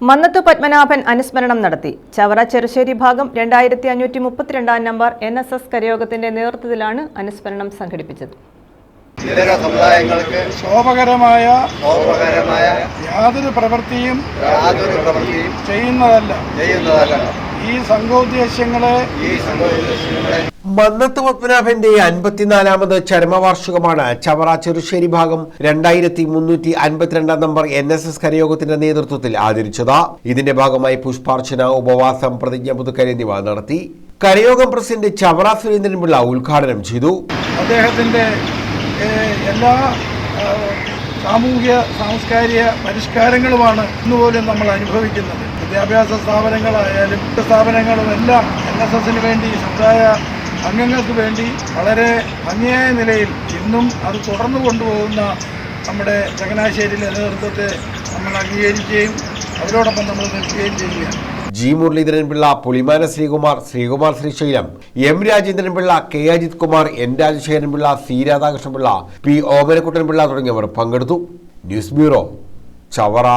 മന്നത്തു പത്മനാഭൻ അനുസ്മരണം നടത്തി. ചവറ ചെറുശ്ശേരി ഭാഗം രണ്ടായിരത്തി അഞ്ഞൂറ്റി മുപ്പത്തിരണ്ടാം നമ്പർ എൻ എസ് എസ് കരയോഗത്തിന്റെ നേതൃത്വത്തിലാണ് അനുസ്മരണം സംഘടിപ്പിച്ചത്. ഇതര സമുദായങ്ങൾക്ക് ശോഭകരമായ ശോഭകരമായ യാതൊരു പ്രവൃത്തിയും യാതൊരു പ്രവൃത്തിയും ചെയ്യുന്നതല്ല. ചെയ്യുന്നതല്ല. ഈ സംഘോദ്ദേശങ്ങളെ ഈ സംഭവിച്ചങ്ങളെ മന്നത്ത് പത്മനാഭന്റെ അൻപത്തിനാലാമത് ചരമവാർഷികമാണ്. ചവറ ചെറുശ്ശേരി ഭാഗം രണ്ടായിരത്തി മുന്നൂറ്റി അൻപത്തിരണ്ടാം നമ്പർ എൻ എസ് എസ് കരയോഗത്തിന്റെ നേതൃത്വത്തിൽ ആദരിച്ചത് ഇതിന്റെ ഭാഗമായി പുഷ്പാർച്ചന ഉപവാസം പ്രതിജ്ഞ പുതുക്കൽ എന്നിവ നടത്തി കരയോഗം പ്രസിഡന്റ് ചവറ സുരേന്ദ്രൻപിള്ള ഉദ്ഘാടനം ചെയ്തു. അദ്ദേഹത്തിന്റെ എല്ലാ സാമൂഹ്യ സാംസ്കാരിക പരിഷ്കാരങ്ങളുമാണ് ഇന്നുപോലും നമ്മൾ അനുഭവിക്കുന്നത്. വിദ്യാഭ്യാസ സ്ഥാപനങ്ങളായാലും സ്ഥാപനങ്ങളും എല്ലാം എൻ എസ് എസിന് വേണ്ടി സമുദായ അംഗങ്ങൾക്ക് വേണ്ടി വളരെ ഭംഗിയായ നിലയിൽ ഇന്നും അത് തുടർന്നു കൊണ്ടുപോകുന്ന നമ്മുടെ ചങ്ങനാശ്ശേരിയിലെ നേതൃത്വത്തെ നമ്മൾ അംഗീകരിക്കുകയും അവരോടൊപ്പം നമ്മൾ നിൽക്കുകയും ചെയ്യുകയാണ്. G Muraleedharan Pillai Pulimana Sreekumar Sreekumar Sreesailam M Rajendran Pillai K Ajith Kumar N Rajasekharan Pillai C Radhakrishnan Pillai P Omanakuttan Pillai തുടങ്ങിയവർ പങ്കെടുത്തു. News bureau Chavara.